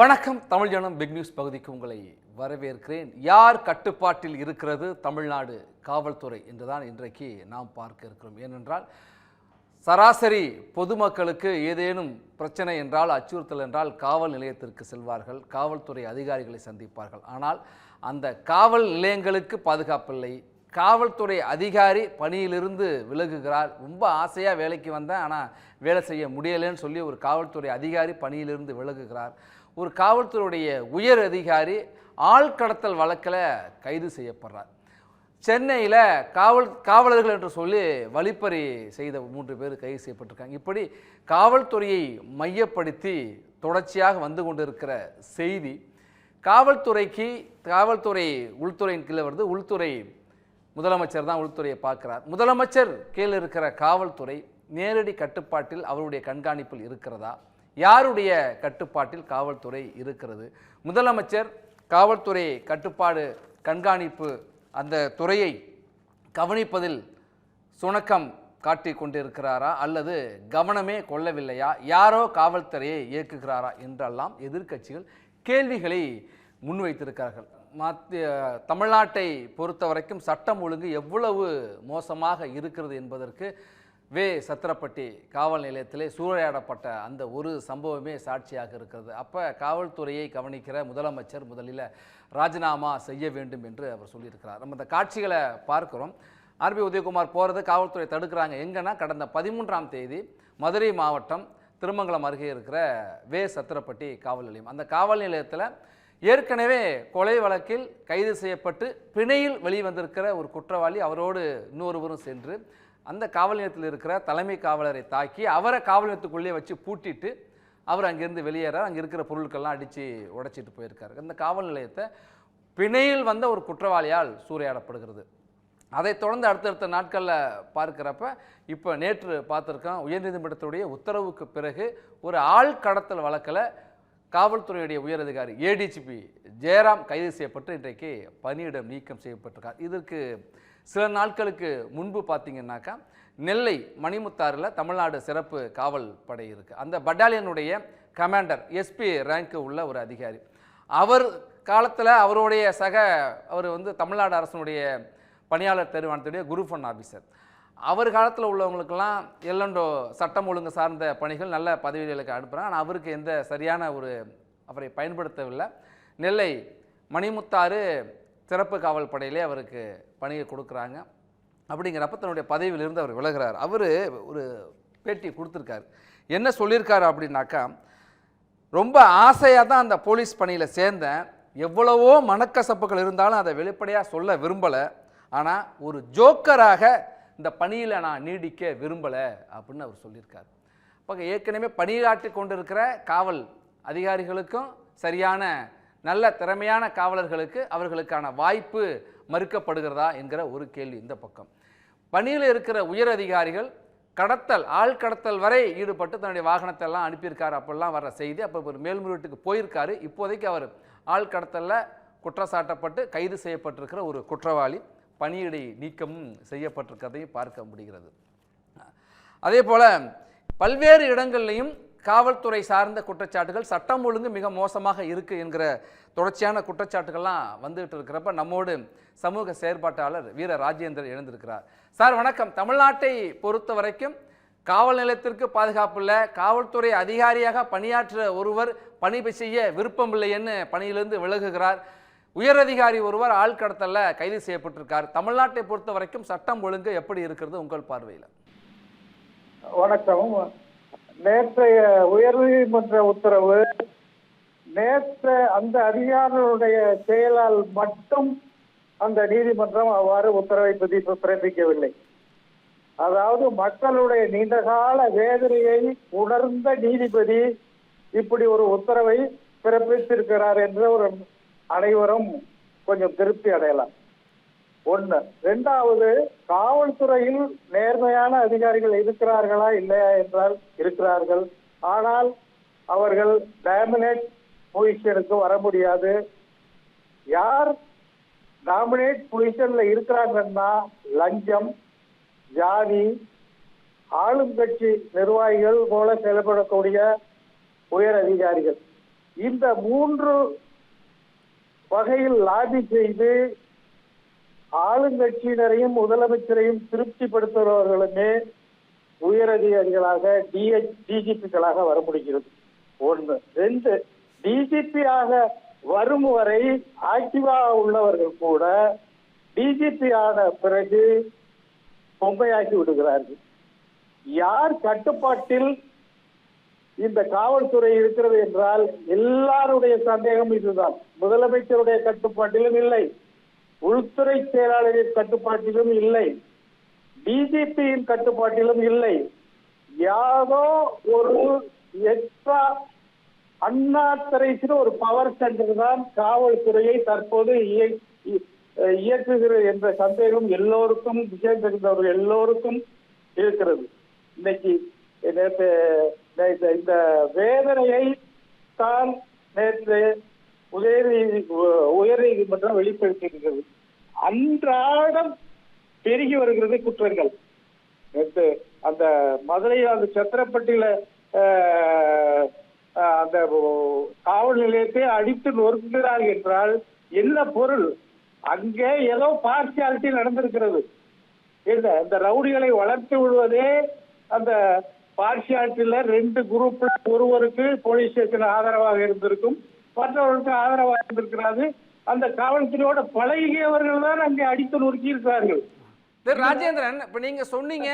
வணக்கம் தமிழ் ஜனம் big news பகுதிக்கு உங்களை வரவேற்கிறேன். யார் கட்டுப்பாட்டில் இருக்கிறது? தமிழ்நாடு காவல்துறை என்றுதான் இன்றைக்கு நாம் பார்க்க இருக்கிறோம். ஏனென்றால் சராசரி பொதுமக்களுக்கு ஏதேனும் பிரச்சனை என்றால் அச்சுறுத்தல் என்றால் காவல் நிலையத்திற்கு செல்வார்கள் காவல்துறை அதிகாரிகளை சந்திப்பார்கள். ஆனால் அந்த காவல் நிலையங்களுக்கு பாதுகாப்பில்லை காவல்துறை அதிகாரி பணியிலிருந்து விலகுகிறார். ரொம்ப ஆசையாக வேலைக்கு வந்தேன் ஆனால் வேலை செய்ய முடியலைன்னு சொல்லி ஒரு காவல்துறை அதிகாரி பணியிலிருந்து விலகுகிறார். ஒரு காவல்துறையுடைய உயர் அதிகாரி ஆள் கடத்தல் வழக்கில் கைது செய்யப்படுறார். சென்னையில் காவல் காவலர்கள் என்று சொல்லி வழிப்பறி செய்த மூன்று பேர் கைது செய்யப்பட்டிருக்காங்க. இப்படி காவல்துறையை மையப்படுத்தி தொடர்ச்சியாக வந்து கொண்டிருக்கிற செய்தி காவல்துறைக்கு காவல்துறை உள்துறையின் கீழே வருது. உள்துறை முதலமைச்சர் தான் உள்துறையை பார்க்கிறார். முதலமைச்சர் கீழே இருக்கிற காவல்துறை நேரடி கட்டுப்பாட்டில் அவருடைய கண்காணிப்பில் இருக்கிறதா? யாருடைய கட்டுப்பாட்டில் காவல்துறை இருக்கிறது? முதலமைச்சர் காவல்துறை கட்டுப்பாடு கண்காணிப்பு அந்த துறையை கவனிப்பதில் சுணக்கம் காட்டி கொண்டிருக்கிறாரா? அல்லது கவனமே கொள்ளவில்லையா? யாரோ காவல்துறையை இயக்குகிறாரா? என்றெல்லாம் எதிர்க்கட்சிகள் கேள்விகளை முன்வைத்திருக்கிறார்கள். மத்திய தமிழ்நாட்டை பொறுத்த வரைக்கும் சட்டம் ஒழுங்கு எவ்வளவு மோசமாக இருக்கிறது என்பதற்கு வே சத்திரப்பட்டி காவல் நிலையத்திலே சூறையாடப்பட்ட அந்த ஒரு சம்பவமே சாட்சியாக இருக்கிறது. அப்போ காவல்துறையை கவனிக்கிற முதலமைச்சர் முதலில் ராஜினாமா செய்ய வேண்டும் என்று அவர் சொல்லியிருக்கிறார். நம்ம இந்த காட்சிகளை பார்க்குறோம். ஆர்பி உதயகுமார் போகிறது காவல்துறை தடுக்கிறாங்க. எங்கன்னா கடந்த பதிமூன்றாம் தேதி மதுரை மாவட்டம் திருமங்கலம் அருகே இருக்கிற வே சத்திரப்பட்டி காவல் நிலையம். அந்த காவல் நிலையத்தில் ஏற்கனவே கொலை வழக்கில் கைது செய்யப்பட்டு பிணையில் வெளிவந்திருக்கிற ஒரு குற்றவாளி அவரோடு இன்னொருவரும் சென்று அந்த காவல் நிலையத்தில் இருக்கிற தலைமை காவலரை தாக்கி அவரை காவல் நிலையத்துக்குள்ளே வச்சு பூட்டிட்டு அவர் அங்கேருந்து வெளியேற அங்கே இருக்கிற பொருட்கள்லாம் அடித்து உடைச்சிட்டு போயிருக்காரு. அந்த காவல் நிலையத்தை பிணையில் வந்த ஒரு குற்றவாளியால் சூறையாடப்படுகிறது. அதைத் தொடர்ந்து அடுத்தடுத்த நாட்களில் பார்க்குறப்ப இப்போ நேற்று பார்த்துருக்கோம் உயர்நீதிமன்றத்துடைய உத்தரவுக்கு பிறகு ஒரு ஆள் கடத்தல் வழக்கில் காவல்துறையுடைய உயரதிகாரி ஏடிஜிபி ஜெயராம் கைது செய்யப்பட்டு இன்றைக்கு பணியிடம் நீக்கம் செய்யப்பட்டிருக்கார். இதற்கு சில நாட்களுக்கு முன்பு பார்த்தீங்கன்னாக்கா நெல்லை மணிமுத்தாறில் தமிழ்நாடு சிறப்பு காவல் படை இருக்குது அந்த பட்டாலியனுடைய கமாண்டர் எஸ்பி ரேங்க்கு உள்ள ஒரு அதிகாரி. அவர் காலத்தில் அவருடைய சக அவர் வந்து தமிழ்நாடு அரசனுடைய பணியாளர் தேர்வாணத்துடைய குரூப் ஒன் ஆஃபீஸர் அவர் காலத்தில் உள்ளவங்களுக்கெல்லாம் எல்லண்டோ சட்டம் ஒழுங்கு சார்ந்த பணிகள் நல்ல பதவிகளுக்கு அனுப்புகிறாங்க ஆனால் அவருக்கு எந்த சரியான ஒரு அவரை பயன்படுத்தவில்லை. நெல்லை மணிமுத்தாறு சிறப்பு காவல் படையிலே அவருக்கு பணியை கொடுக்குறாங்க. அப்படிங்கிறப்ப தன்னுடைய பதவியிலிருந்து அவர் விலகிறார். அவர் ஒரு பேட்டி கொடுத்துருக்காரு. என்ன சொல்லியிருக்காரு அப்படின்னாக்கா ரொம்ப ஆசையாக தான் அந்த போலீஸ் பணியில் சேர்ந்தேன். எவ்வளவோ மனக்கசப்புகள் இருந்தாலும் அதை வெளிப்படையாக சொல்ல விரும்பலை. ஆனால் ஒரு ஜோக்கராக இந்த பணியில் நான் நீடிக்க விரும்பலை அப்படின்னு அவர் சொல்லியிருக்கார். அப்போ ஏற்கனவே பணியாற்றி கொண்டிருக்கிற காவல் அதிகாரிகளுக்கும் சரியான நல்ல திறமையான காவலர்களுக்கு அவர்களுக்கான வாய்ப்பு மறுக்கப்படுகிறதா என்கிற ஒரு கேள்வி இந்த பக்கம். பணியில் இருக்கிற உயர் அதிகாரிகள் கடத்தல் ஆள் கடத்தல் வரை ஈடுபட்டு தன்னுடைய வாகனத்தை எல்லாம் அனுப்பியிருக்காரு. அப்பெல்லாம் வர செய்தி அப்போ ஒரு மேல்முறையீட்டுக்கு போயிருக்காரு. இப்போதைக்கு அவர் ஆள் கடத்தலில் குற்றச்சாட்டப்பட்டு கைது செய்யப்பட்டிருக்கிற ஒரு குற்றவாளி பணியிடை நீக்கமும் செய்யப்பட்டிருக்கிறதையும் பார்க்க முடிகிறது. அதே போல் பல்வேறு இடங்கள்லையும் காவல்துறை சார்ந்த குற்றச்சாட்டுகள் சட்டம் ஒழுங்கு மிக மோசமாக இருக்குது என்கிற தொடர்ச்சியான குற்றச்சாட்டுகள்லாம் வந்துகிட்டு இருக்கிறப்ப நம்மோடு சமூக செயற்பாட்டாளர் வீர ராஜேந்திரன் எழுந்திருக்கிறார் சார் வணக்கம். தமிழ்நாட்டை பொறுத்த வரைக்கும் காவல் நிலையத்திற்கு பாதுகாப்பு இல்லை. காவல்துறை அதிகாரியாக பணியாற்ற ஒருவர் பணி செய்ய விருப்பமில்லைன்னு பணியிலிருந்து விலகுகிறார். உயரதிகாரி ஒருவர் ஆள் கடத்தல்ல கைது செய்யப்பட்டிருக்கார். தமிழ்நாட்டை பொறுத்த வரைக்கும் சட்டம் ஒழுங்கு எப்படி இருக்கிறது உங்கள் பார்வையில்? வணக்கம். நேற்றைய உயர்நீதிமன்ற உத்தரவு நேற்று அந்த அதிகாரிகளுடைய செயலால் மட்டும் அந்த நீதிமன்றம் அவ்வாறு உத்தரவை பதிப்பு பிறப்பிக்கவில்லை. அதாவது மக்களுடைய நீண்டகால வேதனையை உணர்ந்த நீதிபதி இப்படி ஒரு உத்தரவை பிறப்பித்திருக்கிறார் என்று ஒரு அனைவரும் கொஞ்சம் திருப்தி அடையலாம். ஒண்ணு. ரெண்டாவது காவல்துறையில் நேர்மையான அதிகாரிகள் இருக்கிறார்களா இல்லையா என்றால் இருக்கிறார்கள். ஆனால் அவர்கள் டாமினேட் பொசிஷனுக்கு வர முடியாது. யார் டாமினேட் பொசிஷன்ல இருக்கிறாங்கன்னா லஞ்சம் ஜாதி ஆளும் கட்சி நிர்வாகிகள் போல செயல்படக்கூடிய உயர் அதிகாரிகள். இந்த மூன்று வகையில் லாபி செய்து ஆளுங்கட்சியினரையும் முதலமைச்சரையும் திருப்திப்படுத்துபவர்களுமே உயரதிகாரிகளாக டிஎச் டிஜிபிக்களாக வர முடிகிறது. ஒன்று. ரெண்டு. டிஜிபியாக வரும் வரை ஆக்டிவா உள்ளவர்கள் கூட டிஜிபி ஆன பிறகு பொம்மையாக்கி விடுகிறார்கள். யார் கட்டுப்பாட்டில் இந்த காவல்துறை இருக்கிறது என்றால் எல்லாருடைய சந்தேகம் இதுதான். முதலமைச்சருடைய கட்டுப்பாட்டிலும் இல்லை. உள்துறை செயலாளரின் கட்டுப்பாட்டிலும் இல்லை. டிஜிபியின் கட்டுப்பாட்டிலும் இல்லை. யாரோ ஒரு எக்ஸ்ட்ரா அண்ணாத்துறைக்கு ஒரு பவர் சென்டர் தான் காவல்துறையை தற்போது இய- இயக்குகிறது என்ற சந்தேகம் எல்லோருக்கும் விஷயம் தெரிந்தவர்கள் எல்லோருக்கும் இருக்கிறது. இன்னைக்கு நேற்று நேற்று இந்த வேதனையை தான் நேற்று உயர்நீதி உயர்நீதிமன்றம் வெளிப்படுத்தியிருக்கிறது அன்றாடம் பெருகி வருகிறது குற்றங்கள். நேற்று அந்த மதுரையில் அந்த சத்திரப்பட்டியில அந்த காவல் நிலையத்தை அடித்து நொறுக்கிறார் என்றால் என்ன பொருள்? அங்கே ஏதோ பார்சியாலிட்டி நடந்திருக்கிறது. இல்ல இந்த ரவுடிகளை வளர்த்து விடுவதே அந்த பார்சியாலிட்டியில ரெண்டு குரூப்ல ஒருவருக்கு போலீஸ் ஸ்டேஷன் ஆதரவாக இருந்திருக்கும் மற்றவர்களுக்கு ஆதரவாக இருந்திருக்கிறாரு அந்த காவல்துறையோட பழகியவர்கள் தான் அங்கே அடித்து நொறுக்கி இருக்கிறார்கள் திரு ராஜேந்திரன் இப்ப நீங்க சொன்னீங்க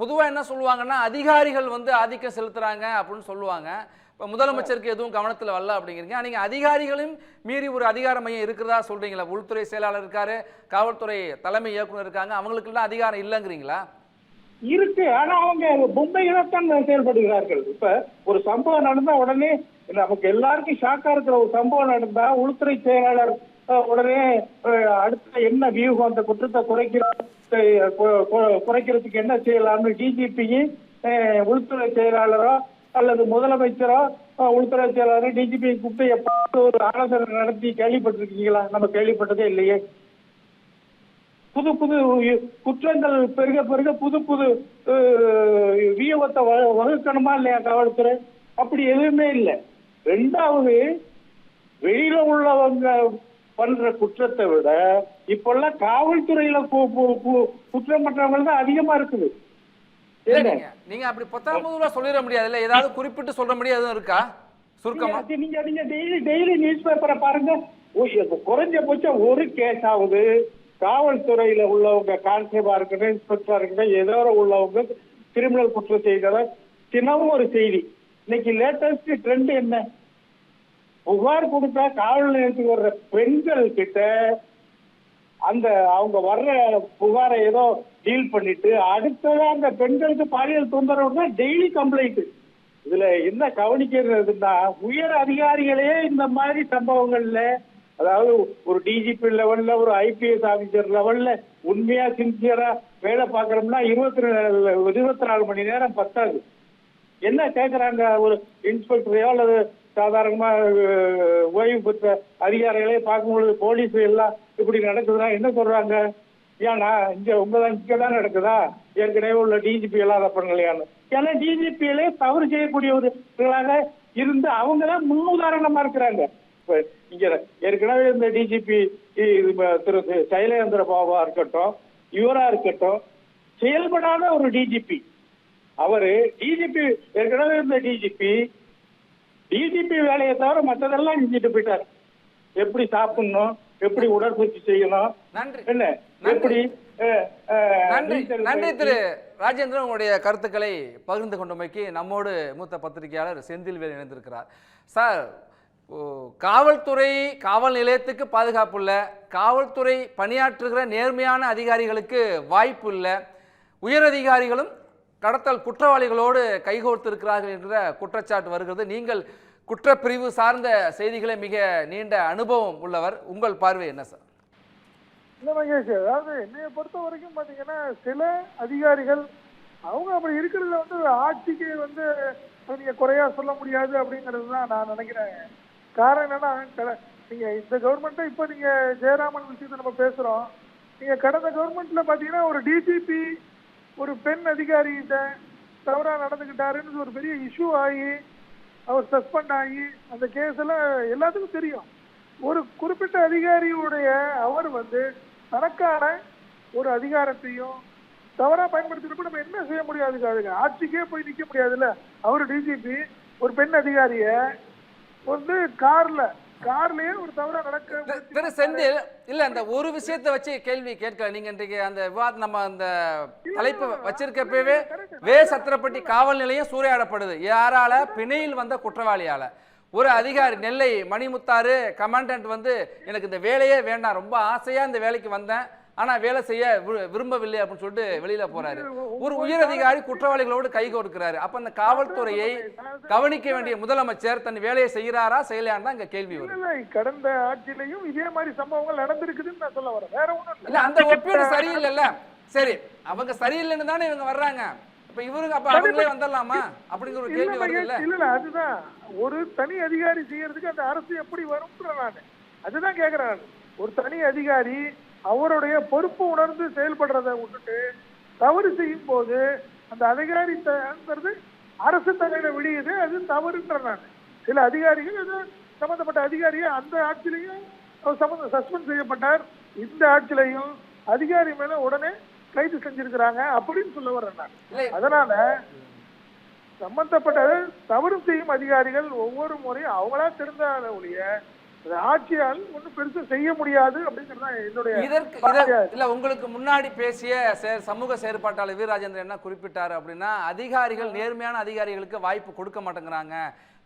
பொதுவா என்ன சொல்லுவாங்கன்னா அதிகாரிகள் வந்து ஆதிக்கம் செலுத்துறாங்க அப்படின்னு சொல்லுவாங்க. இப்ப முதலமைச்சருக்கு எதுவும் கவனத்துல வரல அப்படிங்கிறீங்க. நீங்க அதிகாரிகளையும் மீறி ஒரு அதிகார மையம் இருக்கிறதா சொல்றீங்களா? உள்துறை செயலாளர் இருக்காரு காவல்துறை தலைமை இயக்குனர் இருக்காங்க அவங்களுக்கெல்லாம் அதிகாரம் இல்லைங்கிறீங்களா? இருக்கு. ஆனா அவங்க பொம்மைகளைத்தான் செயல்படுகிறார்கள். இப்ப ஒரு சம்பவம் நடந்தா உடனே நமக்கு எல்லாருக்கும் ஷாக்கா இருக்கிற ஒரு சம்பவம் நடந்தா உள்துறை செயலாளர் அஹ், உடனே அடுத்த என்ன வியூகம் அந்த குற்றத்தை குறைக்கிற குறைக்கிறதுக்கு என்ன செய்யலாம்னு டிஜிபியும் உள்துறை செயலாளரோ அல்லது முதலமைச்சரோ உள்துறை செயலாளர் டிஜிபி கூப்பிட்டு எப்ப ஒரு ஆலோசனை நடத்தி கேள்விப்பட்டிருக்கீங்களா? நம்ம கேள்விப்பட்டதே இல்லையே. புது புது குற்றங்கள் பெருக பெருக புது புது வியூகத்தை வகுக்கணுமா இல்லையா காவல்துறை? அப்படி எதுவுமே இல்லை. ரெண்டாவது வெளியில உள்ளவங்க பண்ற குற்றத்தை விட இப்பெல்லாம் காவல்துறையில குற்றம் பண்றவங்க தான் அதிகமா இருக்குது? நீங்க அப்படி பத்தாம் சொல்லிட முடியாது. இல்ல ஏதாவது குறிப்பிட்டு சொல்ற முடியாது இருக்கா? சுருக்கமா? நீங்க- நீங்க டெய்லி டெய்லி நியூஸ் பேப்பரை பாருங்க. ஓ, இப்ப குறைஞ்சபட்சம் ஒரு கேஸ் ஆகுது. காவல்துறையில உள்ளவங்க கான்ஸ்டேபிளா இருக்கட்டும் இன்ஸ்பெக்டரா இருக்கட்டும் ஏதோ ஒரு உள்ளவங்க கிரிமினல் குற்றம் செய்தத தினமும் ஒரு செய்தி. இன்னைக்கு லேட்டஸ்ட் ட்ரெண்ட் என்ன? புகார் கொடுத்தா காவல் நிலையத்துக்கு வர்ற பெண்கள் கிட்ட அந்த அவங்க வர்ற புகாரை ஏதோ டீல் பண்ணிட்டு அடுத்ததா அந்த பெண்களுக்கு பாலியல் தொந்தரவுனா டெய்லி கம்ப்ளைண்ட் இதுல என்ன கவனிக்கிறதுன்னா உயர் அதிகாரிகளே இந்த மாதிரி சம்பவங்கள்ல அதாவது ஒரு டிஜிபி லெவல்ல ஒரு ஐபிஎஸ் ஆபீசர் லெவல்ல உண்மையா சின்சியரா வேலை பார்க்கறோம்னா இருபத்தி இருபத்தி நாலு மணி நேரம் பத்தாது. என்ன கேட்குறாங்க ஒரு இன்ஸ்பெக்டரையோ அல்லது சாதாரணமா ஓய்வு பெற்ற அதிகாரிகளே பார்க்கும்பொழுது போலீஸ் எல்லாம் இப்படி நடக்குதுன்னா என்ன சொல்றாங்க? ஏன்னா இங்க உங்கதான் இங்க தான் நடக்குதா? ஏற்கனவே உள்ள டிஜிபி எல்லாம் அதை பண்ணலையான்னு. ஏன்னா டிஜிபியிலே தவறு செய்யக்கூடியவர்களாக இருந்து அவங்க தான் முன்னுதாரணமா இருக்கிறாங்க. இப்ப இங்க ஏற்கனவே இந்த டிஜிபி திரு சைலேந்திர பாபா இருக்கட்டும் இவரா இருக்கட்டும் செயல்படாத ஒரு டிஜிபி அவரு டிஜிபி ஏற்கனவே இருந்த டிஜிபி டிஜிபி வேலையை தவிர மற்றதெல்லாம் செஞ்சுட்டு போயிட்டார். எப்படி சாப்பிடணும் எப்படி உடற்பயிற்சி செய்யணும் நன்றி. என்ன. எப்படி நன்றி. திரு ராஜேந்திரன் உங்களுடைய கருத்துக்களை பகிர்ந்து கொண்டமைக்கு நம்மோடு மூத்த பத்திரிகையாளர் செந்தில்வேல் இணைந்திருக்கிறார். சார் காவல்துறை காவல் நிலையத்துக்கு பாதுகாப்பு இல்லை. காவல்துறை பணியாற்றுகிற நேர்மையான அதிகாரிகளுக்கு வாய்ப்பு இல்லை. உயரதிகாரிகளும் கடத்தல் குற்றவாளிகளோடு கைகோர்த்திருக்கிறார்கள் என்ற குற்றச்சாட்டு வருகிறது. நீங்கள் குற்றப்பிரிவு சார்ந்த செய்திகளை மிக நீண்ட அனுபவம் உள்ளவர். உங்கள் பார்வை என்ன சார்? இல்லை மகேஷ் அதாவது என்னைய பொறுத்த வரைக்கும் பார்த்தீங்கன்னா சில அதிகாரிகள் அவங்க அப்படி இருக்கிறதுல வந்து ஆட்சிக்கு வந்து நீங்கள் குறையா சொல்ல முடியாது அப்படிங்கிறது தான் நான் நினைக்கிறேன். காரணம் என்னன்னா நீங்கள் இந்த கவர்மெண்ட்டை இப்போ நீங்கள் ஜெயராமன் விஷயத்தை நம்ம பேசுகிறோம் நீங்கள் கடந்த கவர்மெண்ட்டில் பார்த்தீங்கன்னா ஒரு டிஜிபி ஒரு பெண் அதிகாரிகிட்ட தவறா நடந்துக்கிட்டாருன்னு ஒரு பெரிய இஷ்யூ ஆகி அவர் சஸ்பெண்ட் ஆகி அந்த கேஸ் எல்லாம் எல்லாத்துக்கும் தெரியும். ஒரு குறிப்பிட்ட அதிகாரியுடைய அவர் வந்து தனக்கான ஒரு அதிகாரத்தையும் தவறா பயன்படுத்திட்டு நம்ம என்ன செய்ய முடியாது அதுக்கு ஆட்சிக்கே போய் நிக்க முடியாதுல்ல? அவர் டிஜிபி ஒரு பெண் அதிகாரிய வந்து கார்ல கார்லயே ஒரு தவறா நடக்க திரு- செந்தில். இல்ல இந்த ஒரு விஷயத்தை வச்சு கேள்வி கேட்கல. நீங்க இன்றைக்கு அந்த விவாதம் நம்ம அந்த தலைப்பு வச்சிருக்கப்பவே வே சத்திரப்பட்டி காவல் நிலையம் சூறையாடப்படுது. யாரால? பிணையில் வந்த குற்றவாளியால. ஒரு அதிகாரி நெல்லை மணிமுத்தாறு கமாண்டன்ட் வந்து எனக்கு இந்த வேலையே வேண்டாம். ரொம்ப ஆசையா இந்த வேலைக்கு வந்தேன். ஆனா வேலை செய்ய விரும்பவில்லை அப்படின்னு சொல்லிட்டு வெளியில போறாரு. ஒரு உயர் அதிகாரி குற்றவாளிகளோடு கை கோர்க்கிறாரு. அப்ப அந்த காவல்துறையை கவனிக்க வேண்டிய முதலமைச்சர் தன் வேலையை செய்கிறாரா செய்யலையான்னு தான் இங்க கேள்வி இல்ல, கடந்த ஆட்சியிலையும் இதே மாதிரி சம்பவங்கள் நடந்திருக்குதுன்னு நான் சொல்ல வரேன். வேற ஒண்ணும் இல்ல. அந்த ஒப்பீடு சரியில்லைல்ல. சரி அவங்க சரியில்லைன்னு தானே இவங்க வர்றாங்க. இப்ப இவருக்கு அப்ப அவங்களே வந்துடலாமா? அப்படிங்கிற ஒரு கேள்வி வருது இல்ல இல்ல அதுதான். ஒரு தனி அதிகாரி செய்யறதுக்கு அந்த அரசு எப்படி வரும்ன்ற நானு. அதுதான் கேக்குறேன். ஒரு தனி அதிகாரி அவருடைய பொறுப்பு உணர்ந்து செயல்படுறதை விட்டுட்டு தவறு செய்யும் போது அந்த அதிகாரி அரசு தலையில விடியுது அது தவறுன்ற நான். சில அதிகாரிகள் அது சம்பந்தப்பட்ட அதிகாரியை அந்த ஆட்சியிலையும் அவர் சம்பந்த சஸ்பெண்ட் செய்யப்பட்டார். இந்த ஆட்சியிலையும் அதிகாரி மேல உடனே கைது செஞ்சிருக்கிறாங்க அப்படின்னு சொல்ல வர்றேன் நான். அதனால சம்பந்தப்பட்ட தவறு செய்யும் அதிகாரிகள் ஒவ்வொரு முறையும் அவங்களா திருந்தாத ஒழிய ஆட்சியால் ஒன்றும் பெருசா செய்ய முடியாது அப்படிங்கிறது தான் என்னுடைய இதற்கு இல்ல உங்களுக்கு முன்னாடி பேசிய சமூக செயற்பாட்டாளர் வீரராஜேந்திரன் என்ன குறிப்பிட்டாரு அப்படின்னா அதிகாரிகள் நேர்மையான அதிகாரிகளுக்கு வாய்ப்பு கொடுக்க மாட்டேங்கிறாங்க.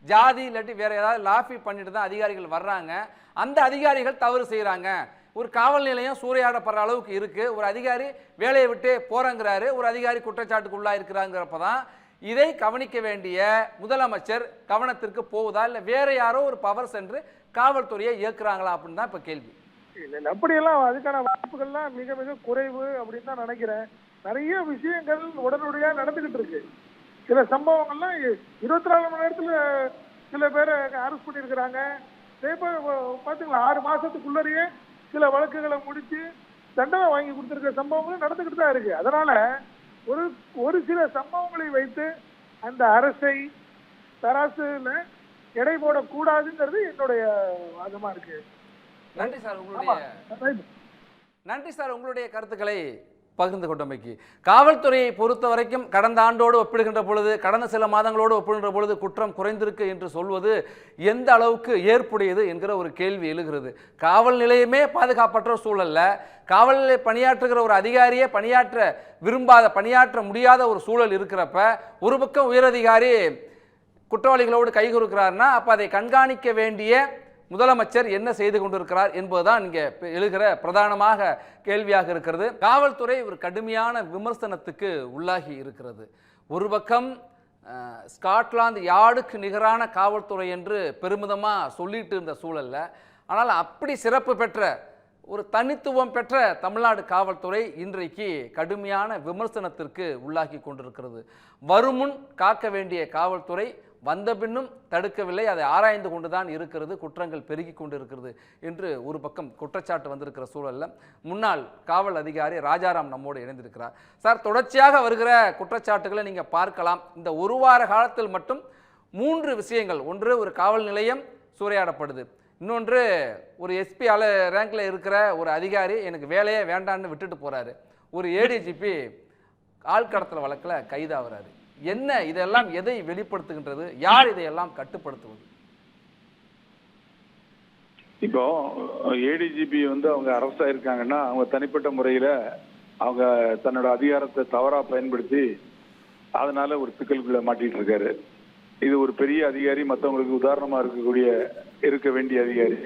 ஜாதி இல்லாட்டி வேற ஏதாவது லாஃபி பண்ணிட்டு தான் அதிகாரிகள் வர்றாங்க. அந்த அதிகாரிகள் தவறு செய்றாங்க. ஒரு காவல் நிலையம் சூறையாடப்படுற அளவுக்கு இருக்கு. ஒரு அதிகாரி வேலையை விட்டு போறங்கிறாரு. ஒரு அதிகாரி குற்றச்சாட்டுக்கு உள்ளா இருக்கிறாங்கிறப்ப தான் இதை கவனிக்க வேண்டிய முதலமைச்சர் கவனத்திற்கு போகுதா இல்ல வேற யாரோ ஒரு பவர் சென்று காவல்துறையை இயக்குறாங்களா அப்படின்னு தான் இப்ப கேள்வி. இல்ல, இல்ல, அப்படியெல்லாம் அதுக்கான வாய்ப்புகள்லாம் மிக மிக குறைவு அப்படின்னு தான் நினைக்கிறேன். நிறைய விஷயங்கள் உடனடியா நடந்துகிட்டு இருக்கு. சில சம்பவங்கள்லாம் இ- இருபத்தி நாலு மணி நேரத்துல சில பேரை அரெஸ்ட் பண்ணியிருக்கிறாங்க. இப்ப பாத்தீங்களா ஆறு மாசத்துக்குள்ளேயே சில வழக்குகளை முடிச்சு தண்டனை வாங்கி கொடுத்துருக்க சம்பவங்களும் நடந்துகிட்டு தான் இருக்கு. அதனால ஒரு ஒரு சில சம்பவங்களை வைத்து அந்த அரசை தராசுல எடை போடக்கூடாதுங்கிறது என்னுடைய வாதமா இருக்கு. நன்றி சார் உங்களுடைய. நன்றி. சார் உங்களுடைய கருத்துக்களை பகிர்ந்து கொண்டமைக்கு. காவல்துறையை பொறுத்த வரைக்கும் கடந்த ஆண்டோடு ஒப்பிடுகின்ற பொழுது கடந்த சில மாதங்களோடு ஒப்பிடுகின்ற பொழுது குற்றம் குறைந்திருக்கு என்று சொல்வது எந்த அளவுக்கு ஏற்புடையது என்கிற ஒரு கேள்வி எழுகிறது. காவல் நிலையமே பாதுகாப்பற்ற சூழல்ல. காவல் நிலைய பணியாற்றுகிற ஒரு அதிகாரியே பணியாற்ற விரும்பாத பணியாற்ற முடியாத ஒரு சூழல் இருக்கிறப்ப ஒரு பக்கம் உயரதிகாரி குற்றவாளிகளோடு கைகொடுக்கிறார்னா அப்போ அதை கண்காணிக்க வேண்டிய முதலமைச்சர் என்ன செய்து கொண்டிருக்கிறார் என்பதுதான் இங்கே எழுகிற பிரதானமாக கேள்வியாக இருக்கிறது. காவல்துறை ஒரு கடுமையான விமர்சனத்துக்கு உள்ளாகி இருக்கிறது. ஒரு பக்கம் ஸ்காட்லாந்து யார்டுக்கு நிகரான காவல்துறை என்று பெருமிதமாக சொல்லிட்டு இருந்த சூழல்ல ஆனால் அப்படி சிறப்பு பெற்ற ஒரு தனித்துவம் பெற்ற தமிழ்நாடு காவல்துறை இன்றைக்கு கடுமையான விமர்சனத்திற்கு உள்ளாகி கொண்டிருக்கிறது. வருமுன் காக்க வேண்டிய காவல்துறை வந்த பின்னும் தடுக்கவில்லை. அதை ஆராய்ந்து கொண்டுதான் இருக்கிறது. குற்றங்கள் பெருகி கொண்டிருக்கிறது என்று ஒரு பக்கம் குற்றச்சாட்டு வந்திருக்கிற சூழலில் முன்னாள் காவல் அதிகாரி ராஜாராம் நம்மோடு இணைந்திருக்கிறார். சார் தொடர்ச்சியாக வருகிற குற்றச்சாட்டுகளை நீங்கள் பார்க்கலாம். இந்த ஒரு வார காலத்தில் மட்டும் மூன்று விஷயங்கள். ஒன்று ஒரு காவல் நிலையம் சூறையாடப்படுது. இன்னொன்று ஒரு எஸ்பி அல ரேங்கில் இருக்கிற ஒரு அதிகாரி எனக்கு வேலையே வேண்டான்னு விட்டுட்டு போகிறாரு ஒரு ஏடிஜிபி ஆள்கடத்தல் வழக்கில் கைதாகிறாரு. என்ன இதெல்லாம் எதை வெளிப்படுத்துகின்றது? யார் இதையெல்லாம் கட்டுப்படுத்துவது? இப்போ ஏடிஜிபி வந்து அவங்க அரசா இருக்காங்கன்னா அவங்க தனிப்பட்ட முறையில அவங்க தன்னோட அதிகாரத்தை தவறா பயன்படுத்தி அதனால ஒரு சிக்கலுக்குள்ள மாட்டிட்டு இருக்காரு இது ஒரு பெரிய அதிகாரி மற்றவங்களுக்கு உதாரணமா இருக்கக்கூடிய இருக்க வேண்டிய அதிகாரி.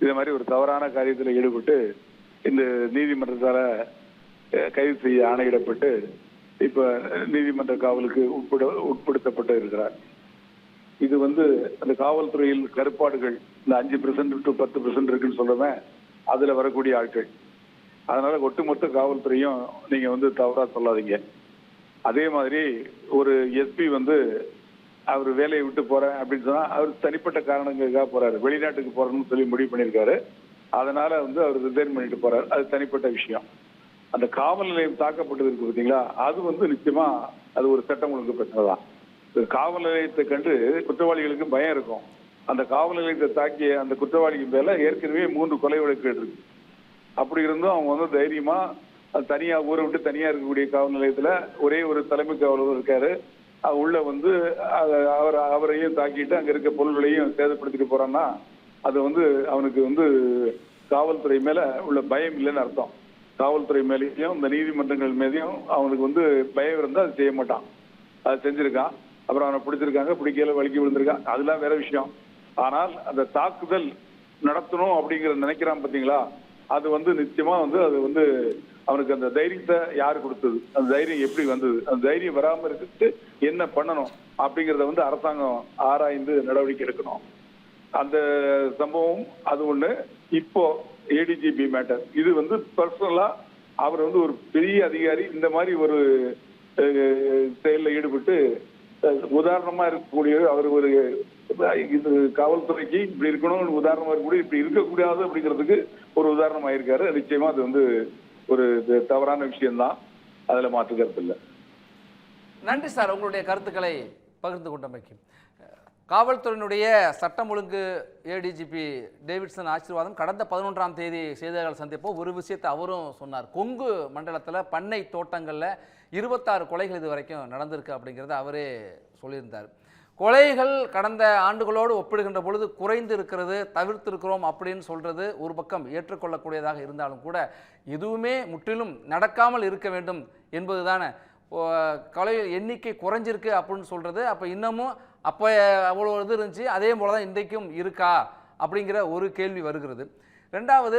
இது மாதிரி ஒரு தவறான காரியத்தில் ஈடுபட்டு இந்த நீதிமன்றத்தால கைது செய்ய ஆணையிடப்பட்டு இப்ப நீதிமன்ற காவலுக்கு உட்பட உட்படுத்தப்பட்டு இருக்கிறார். இது வந்து அந்த காவல்துறையில் கருப்பாடுகள் இந்த அஞ்சு பெர்சன்ட் டு பத்து பெர்சன்ட் இருக்குன்னு சொல்றவன் அதுல வரக்கூடிய ஆட்கள். அதனால ஒட்டுமொத்த காவல்துறையும் நீங்க வந்து தவறா சொல்லாதீங்க. அதே மாதிரி ஒரு எஸ்பி வந்து அவர் வேலையை விட்டு போறேன் அப்படின்னு சொன்னா அவர் தனிப்பட்ட காரணங்களுக்காக போறாரு. வெளிநாட்டுக்கு போறேன்னு சொல்லி முடிவு பண்ணியிருக்காரு. அதனால வந்து அவர் ரிசைன் பண்ணிட்டு போறாரு. அது தனிப்பட்ட விஷயம். அந்த காவல் நிலையம் தாக்கப்பட்டது இருக்கு பார்த்தீங்களா அது வந்து நிச்சயமா அது ஒரு சட்டம் ஒழுங்கு பிரச்சனை தான். காவல் நிலையத்தை கண்டு குற்றவாளிகளுக்கு பயம் இருக்கும். அந்த காவல் நிலையத்தை தாக்கிய அந்த குற்றவாளிக்கு மேல ஏற்கனவே மூன்று கொலை வழக்குகள் இருக்கு. அப்படி இருந்தும் அவங்க வந்து தைரியமா தனியா ஊரை விட்டு தனியா இருக்கக்கூடிய காவல் நிலையத்துல ஒரே ஒரு தலைமை காவலர் இருக்காரு. உள்ள வந்து அவர் அவரையும் தாக்கிட்டு அங்க இருக்க பொருள்களையும் சேதப்படுத்திட்டு போறான்னா அது வந்து அவனுக்கு வந்து காவல்துறை மேல உள்ள பயம் இல்லைன்னு அர்த்தம். காவல்துறை மேலேயும் இந்த நீதிமன்றங்கள் மேலேயும் அவனுக்கு வந்து பயம் இருந்தால் அது செய்ய மாட்டான். அது செஞ்சிருக்கான். அப்புறம் அவனை பிடிச்சிருக்காங்க பிடிக்கல வலிக்கி விழுந்திருக்கான் அதெல்லாம் வேற விஷயம். ஆனால் அந்த தாக்குதல் நடத்தணும் அப்படிங்கிற நினைக்கிறான் பார்த்தீங்களா அது வந்து நிச்சயமா வந்து அது வந்து அவனுக்கு அந்த தைரியத்தை யார் கொடுத்தது? அந்த தைரியம் எப்படி வந்தது? அந்த தைரியம் வராமல் இருக்கிட்டு என்ன பண்ணணும் அப்படிங்கிறத வந்து அரசாங்கம் ஆராய்ந்து நடவடிக்கை எடுக்கணும். அந்த சம்பவம் அது ஒன்று இப்போ ஏடிஜிபி மேட்டர் இது வந்து பர்சனலா அவர் வந்து ஒரு பெரிய அதிகாரி இந்த மாதிரி ஒரு செயலில் ஈடுபட்டு உதாரணமா இருக்கக்கூடிய அவர் ஒரு இது காவல்துறைக்கு இப்படி இருக்கணும் உதாரணமா இருக்கக்கூடிய இப்படி இருக்கக்கூடாது அப்படிங்கிறதுக்கு ஒரு உதாரணமா இருக்காரு. நிச்சயமா அது வந்து ஒரு இது தவறான விஷயம்தான். அதுல மாற்று கருத்து இல்லை. நன்றி சார். உங்களுடைய கருத்துக்களை பகிர்ந்து கொண்டமைக்கு. காவல்துறையினுடைய சட்டம் ஒழுங்கு ஏடிஜிபி டேவிட்சன் ஆசீர்வாதம் கடந்த பதினொன்றாம் தேதி செய்தியாளர்கள் சந்திப்போ ஒரு விஷயத்தை அவரும் சொன்னார். கொங்கு மண்டலத்தில் பண்ணை தோட்டங்களில் இருபத்தாறு கொலைகள் இது வரைக்கும் நடந்திருக்கு அப்படிங்கிறத அவரே சொல்லியிருந்தார். கொலைகள் கடந்த ஆண்டுகளோடு ஒப்பிடுகின்ற பொழுது குறைந்து இருக்கிறது தவிர்த்திருக்கிறோம் அப்படின்னு சொல்கிறது ஒரு பக்கம் ஏற்றுக்கொள்ளக்கூடியதாக இருந்தாலும் கூட எதுவுமே முற்றிலும் நடக்காமல் இருக்க வேண்டும் என்பதுதானே. தானே கொலை எண்ணிக்கை குறைஞ்சிருக்கு அப்படின்னு சொல்கிறது அப்போ இன்னமும் அப்போ அவ்வளோ இது இருந்துச்சு. அதே போல் தான் இன்றைக்கும் இருக்கா? அப்படிங்கிற ஒரு கேள்வி வருகிறது. ரெண்டாவது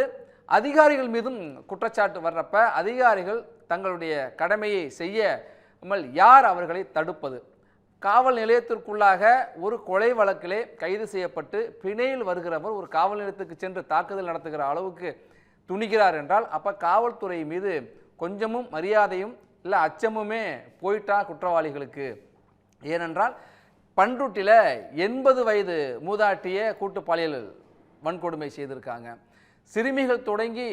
அதிகாரிகள் மீதும் குற்றச்சாட்டு வர்றப்ப அதிகாரிகள் தங்களுடைய கடமையை செய்யாமல் யார் அவர்களை தடுப்பது? காவல் நிலையத்திற்குள்ளாக ஒரு கொலை வழக்கிலே கைது செய்யப்பட்டு பிணையில் வருகிறவர் ஒரு காவல் நிலையத்துக்கு சென்று தாக்குதல் நடத்துகிற அளவுக்கு துணிகிறார் என்றால் அப்போ காவல்துறை மீது கொஞ்சமும் மரியாதையும் இல்லை அச்சமுமே போயிட்டா குற்றவாளிகளுக்கு. ஏனென்றால் பண்ருட்டியில் எண்பது வயது மூதாட்டிய கூட்டு பாலியல் வன்கொடுமை செய்திருக்காங்க. சிறுமிகள் தொடங்கி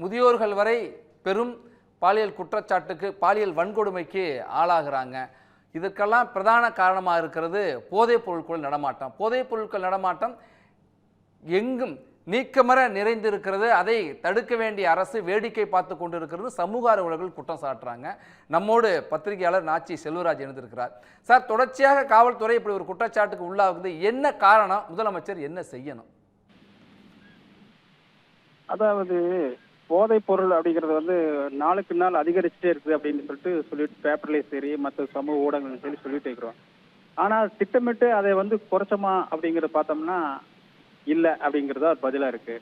முதியோர்கள் வரை பெரும் பாலியல் குற்றச்சாட்டுக்கு பாலியல் வன்கொடுமைக்கு ஆளாகிறாங்க. இதற்கெல்லாம் பிரதான காரணமாக இருக்கிறது போதைப் பொருட்கள் நடமாட்டம். போதைப் பொருட்கள் நடமாட்டம் எங்கும் நீக்கமர நிறைந்திருக்கிறது. அதை தடுக்க வேண்டிய அரசு வேடிக்கை பார்த்து கொண்டிருக்கிறது. சமூக ஆர்வலர்கள் குற்றம் சாட்டுறாங்க. நம்மோடு பத்திரிகையாளர் நாச்சி செல்வராஜ் எழுந்திருக்கிறார் சார் தொடர்ச்சியாக காவல்துறை இப்படி ஒரு குற்றச்சாட்டுக்கு உள்ளாகுது. என்ன காரணம்? முதலமைச்சர் என்ன செய்யணும்? அதாவது போதைப் பொருள் அப்படிங்கிறது வந்து நாளுக்கு நாள் அதிகரிச்சுட்டே இருக்குது அப்படின்னு சொல்லிட்டு சொல்லிட்டு பேப்பர்லேயும் சரி மற்ற சமூக ஊடகங்களும் சரி சொல்லிட்டு இருக்கிறோம். ஆனால் திட்டமிட்டு அதை வந்து குறைச்சோமா அப்படிங்கிறத பார்த்தோம்னா இல்லை அப்படிங்கிறதா பதிலாக இருக்கு.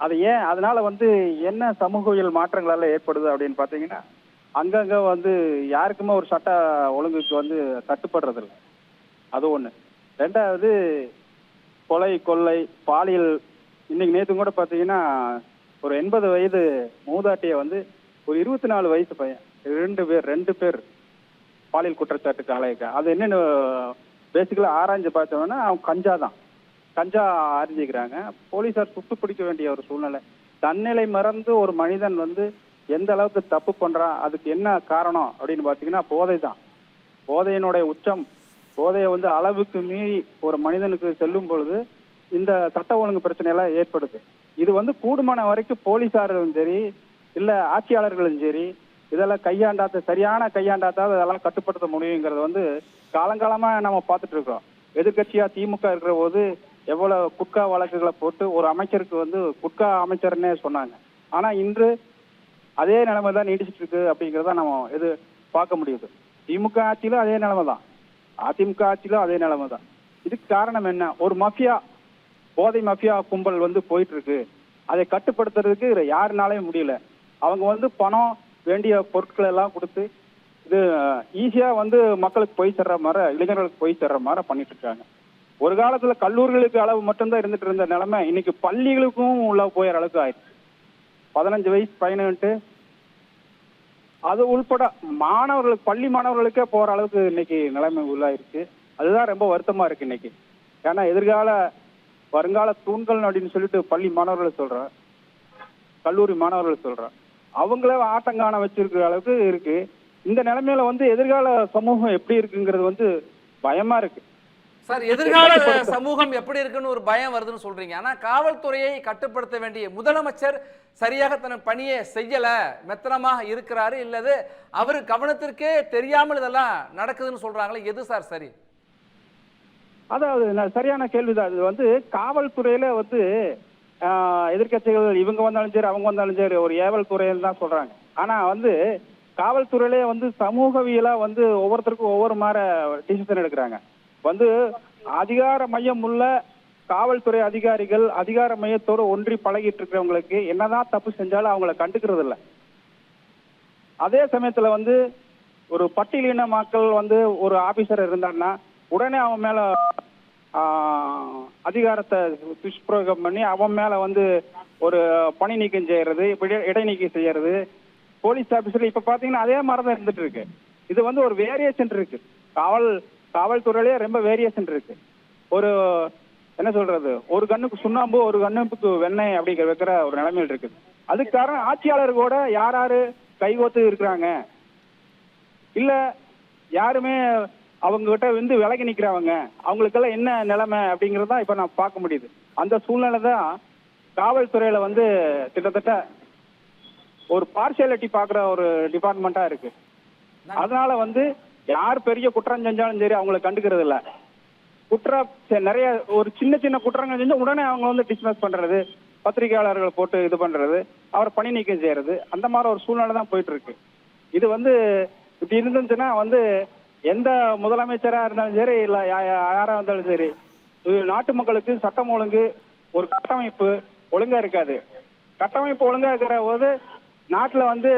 அது ஏன்? அதனால வந்து என்ன சமூகவியல் மாற்றங்களால ஏற்படுது அப்படின்னு பார்த்தீங்கன்னா அங்கங்க வந்து யாருக்குமே ஒரு சட்ட ஒழுங்குக்கு வந்து கட்டுப்படுறதில்ல. அது ஒன்று ரெண்டாவது கொலை கொள்ளை பாலியல் இன்னைக்கு நேற்று கூட பார்த்தீங்கன்னா ஒரு எண்பது வயது மூதாட்டியை வந்து ஒரு இருபத்தி நாலு வயசு பையன் ரெண்டு பேர் ரெண்டு பேர் பாலியல் குற்றச்சாட்டுக்கு ஆளாயிருக்கா அது என்னென்னு பேசிக்கலாக ஆராய்ஞ்சு பார்த்தோம்னா அவன் கஞ்சா தான் கஞ்சா அறிஞ்சிக்கிறாங்க போலீசார் சுட்டு பிடிக்க வேண்டிய ஒரு சூழ்நிலை. தன்னிலை மறந்து ஒரு மனிதன் வந்து எந்த அளவுக்கு தப்பு பண்றான் அதுக்கு என்ன காரணம் அப்படின்னு பார்த்தீங்கன்னா போதை தான். போதையினுடைய உச்சம் போதையை வந்து அளவுக்கு மீறி ஒரு மனிதனுக்கு செல்லும் பொழுது இந்த சட்ட ஒழுங்கு பிரச்சனை எல்லாம் ஏற்படுது. இது வந்து கூடுமான வரைக்கும் போலீசாரும் சரி இல்ல ஆட்சியாளர்களும் சரி இதெல்லாம் கையாண்டாத்த சரியான கையாண்டாத்தான் இதெல்லாம் கட்டுப்படுத்த முடியுங்கிறது வந்து காலங்காலமா நம்ம பார்த்துட்டு இருக்கோம் எதிர்க்கட்சியா திமுக இருக்கிற போது எவ்வளவு குட்கா வழக்குகளை போட்டு ஒரு அமைச்சருக்கு வந்து குட்கா அமைச்சர்னே சொன்னாங்க. ஆனா இன்று அதே நிலைமை தான் நீடிச்சிட்டு இருக்கு அப்படிங்கிறத நம்ம இது பார்க்க முடியுது. திமுக ஆட்சியிலும் அதே நிலைமை தான். அதிமுக ஆட்சியிலும் அதே நிலைமை தான். இதுக்கு காரணம் என்ன? ஒரு மஃபியா போதை மஃபியா கும்பல் வந்து போயிட்டு இருக்கு அதை கட்டுப்படுத்துறதுக்கு யாருனாலையும் முடியல. அவங்க வந்து பணம் வேண்டிய பொருட்களை எல்லாம் கொடுத்து இது ஈஸியா வந்து மக்களுக்கு போய் சேர்ற மாதிரி இளைஞர்களுக்கு போய் சேர்ற மாதிரி பண்ணிட்டு இருக்காங்க. ஒரு காலத்துல கல்லூரிகளுக்கு அளவு மட்டும்தான் இருந்துட்டு இருந்த நிலைமை இன்னைக்கு பள்ளிகளுக்கும் உள்ள போயிற அளவுக்கு ஆயிடுச்சு. பதினஞ்சு வயசு பையனுட்டு அது உள்பட மாணவர்களுக்கு பள்ளி மாணவர்களுக்கே போற அளவுக்கு இன்னைக்கு நிலைமை உள்ளாயிருச்சு அதுதான் ரொம்ப வருத்தமா இருக்கு இன்னைக்கு. ஏன்னா எதிர்கால வருங்கால தூண்கள் அப்படின்னு சொல்லிட்டு பள்ளி மாணவர்கள் சொல்றேன் கல்லூரி மாணவர்கள் சொல்றேன் அவங்களே ஆட்டங்கான வச்சிருக்கிற அளவுக்கு இருக்கு. இந்த நிலைமையில வந்து எதிர்கால சமூகம் எப்படி இருக்குங்கிறது வந்து பயமா இருக்கு. சார் எதிர்கால சமூகம் எப்படி இருக்குன்னு ஒரு பயம் வருதுன்னு சொல்றீங்க. ஆனா காவல்துறையை கட்டுப்படுத்த வேண்டிய முதலமைச்சர் சரியாக தன் பணியை செய்யல மெத்தனமாக இருக்கிறாரு இல்லது அவர் கவனத்திற்கே தெரியாமல் இதெல்லாம் நடக்குதுன்னு சொல்றாங்களே எது சார் சரி? அதாவது சரியான கேள்விதான். இது வந்து காவல்துறையில வந்து ஆஹ், எதிர்க்கட்சிகள் இவங்க வந்தாலும் சரி அவங்க வந்தாலும் சரி ஒரு ஏவல் துறைன்னு தான் சொல்றாங்க. ஆனா வந்து காவல்துறையிலே வந்து சமூகவியலா வந்து ஒவ்வொருத்தருக்கும் ஒவ்வொரு மாதிரி டிசிஷன் எடுக்கிறாங்க. வந்து அதிகார மையம் உள்ள காவல்துறை அதிகாரிகள் அதிகார மையத்தோட ஒன்றி பழகிட்டு இருக்கிறவங்களுக்கு என்னதான் தப்பு செஞ்சாலும் அவங்கள கண்டுக்கிறது இல்லை. அதே சமயத்துல வந்து ஒரு பட்டியலின மக்கள் வந்து ஒரு ஆபீசர் இருந்தான்னா உடனே அவன் மேல அதிகாரத்தை துஷ்பிரயோகம் பண்ணி அவன் மேல வந்து ஒரு பணி நீக்கம் செய்யறது இப்படி இடைநீக்கம் செய்யறது போலீஸ் ஆபீசர் இப்ப பாத்தீங்கன்னா அதே மாதிரி தான் இருந்துட்டு இருக்கு. இது வந்து ஒரு வேரியேஷன் இருக்கு. காவல் காவல்துறையிலேயே ரொம்ப வேரியேஷன் இருக்கு. ஒரு என்ன சொல்றது? ஒரு கண்ணுக்கு சுண்ணாம்பு ஒரு கண்ணுக்கு வெண்ணெய் அப்படிங்கிற வைக்கிற ஒரு நிலைமையில் இருக்கு அதுக்கு காரணம் ஆட்சியாளர் கூட யார் யாரு கைகோத்து இருக்கிறாங்க? இல்ல யாருமே அவங்க கிட்ட வந்து விலகி நிக்கிறவங்க அவங்களுக்கெல்லாம் என்ன நிலைமை அப்படிங்கறது இப்ப நான் பார்க்க முடியுது. அந்த சூழ்நிலை தான் காவல்துறையில வந்து கிட்டத்தட்ட ஒரு பார்சியாலிட்டி பாக்குற ஒரு டிபார்ட்மெண்டா இருக்கு. அதனால வந்து யார் பெரிய குற்றம் செஞ்சாலும் சரி அவங்களை கண்டுக்கிறது இல்ல. குற்றம் நிறைய ஒரு சின்ன சின்ன குற்றங்கள் செஞ்சா உடனே அவங்க வந்து டிஸ்மிஸ் பண்றது பத்திரிகையாளர்களை போட்டு இது பண்றது அவரை பணி நீக்கம் செய்யறது அந்த மாதிரி ஒரு சூழ்நிலை தான் போயிட்டு இருக்கு. இது வந்து இப்படி இருந்துச்சுன்னா வந்து எந்த முதலமைச்சரா இருந்தாலும் சரி இல்ல யா- யாரா இருந்தாலும் சரி நாட்டு மக்களுக்கு சட்டம் ஒழுங்கு ஒரு கட்டமைப்பு ஒழுங்கா இருக்காது. கட்டமைப்பு ஒழுங்கா இருக்கிற போது நாட்டுல வந்து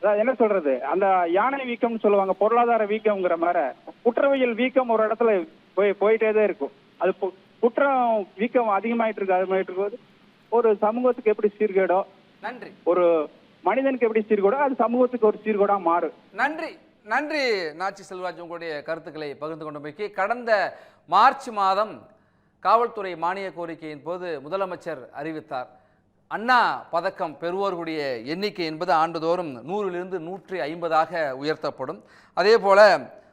என்ன சொல்றது? அந்த யானை வீக்கம்னு சொல்லுவாங்க பொருளாதார வீக்கம்ங்கிற மாதிரி. குற்றவியல் வீக்கம் ஒரு இடத்துல போய் போயிட்டே தான் இருக்கும். அது குற்றம் வீக்கம் அதிகமாயிட்டு இருக்கு அதிகமாயிட்டு இருக்கும்போது ஒரு சமூகத்துக்கு எப்படி சீர்கேடோ நன்றி. ஒரு மனிதனுக்கு எப்படி சீர்கேடோ அது சமூகத்துக்கு ஒரு சீர்கேடா மாறும். நன்றி. நன்றி நாச்சி செல்வராஜ் உங்களுடைய கருத்துக்களை பகிர்ந்து கொண்டமைக்கு. கடந்த மார்ச் மாதம் காவல்துறை மானிய கோரிக்கையின் போது முதலமைச்சர் அறிவித்தார். அண்ணா பதக்கம் பெறுவோர்களுடைய எண்ணிக்கை என்பது ஆண்டுதோறும் நூறிலிருந்து நூற்றி ஐம்பதாக உயர்த்தப்படும். அதே போல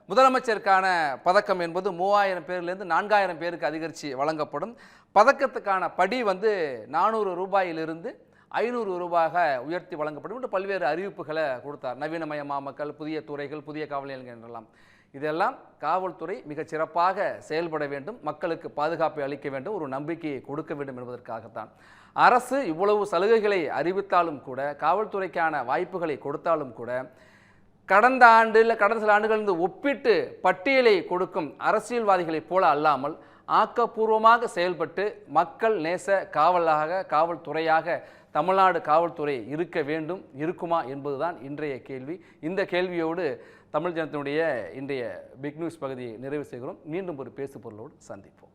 முதலமைச்சருக்கான பதக்கம் என்பது மூவாயிரம் பேர்லேருந்து நான்காயிரம் பேருக்கு அதிகரித்து வழங்கப்படும். பதக்கத்துக்கான படி வந்து நானூறு ரூபாயிலிருந்து ஐநூறு ரூபாயாக உயர்த்தி வழங்கப்படும் என்று பல்வேறு அறிவிப்புகளை கொடுத்தார். நவீனமயமாமக்கள் புதிய துறைகள் புதிய காவல் நிலையங்கள் என்றெல்லாம். இதெல்லாம் காவல்துறை மிகச் சிறப்பாக செயல்பட வேண்டும். மக்களுக்கு பாதுகாப்பை அளிக்க வேண்டும். ஒரு நம்பிக்கையை கொடுக்க வேண்டும் என்பதற்காகத்தான். அரசு இவ்வளவு சலுகைகளை அறிவித்தாலும் கூட காவல்துறைக்கான வாய்ப்புகளை கொடுத்தாலும் கூட கடந்த ஆண்டு இல்லை கடந்த சில ஆண்டுகளிலிருந்து ஒப்பிட்டு பட்டியலை கொடுக்கும் அரசியல்வாதிகளைப் போல அல்லாமல் ஆக்கப்பூர்வமாக செயல்பட்டு மக்கள் நேச காவலாக காவல்துறையாக தமிழ்நாடு காவல்துறை இருக்க வேண்டும் இருக்குமா என்பதுதான் இன்றைய கேள்வி. இந்த கேள்வியோடு தமிழ் ஜனத்தினுடைய இன்றைய பிக் நியூஸ் பகுதியை நிறைவு செய்கிறோம். மீண்டும் ஒரு பேசு பொருளோடு சந்திப்போம்.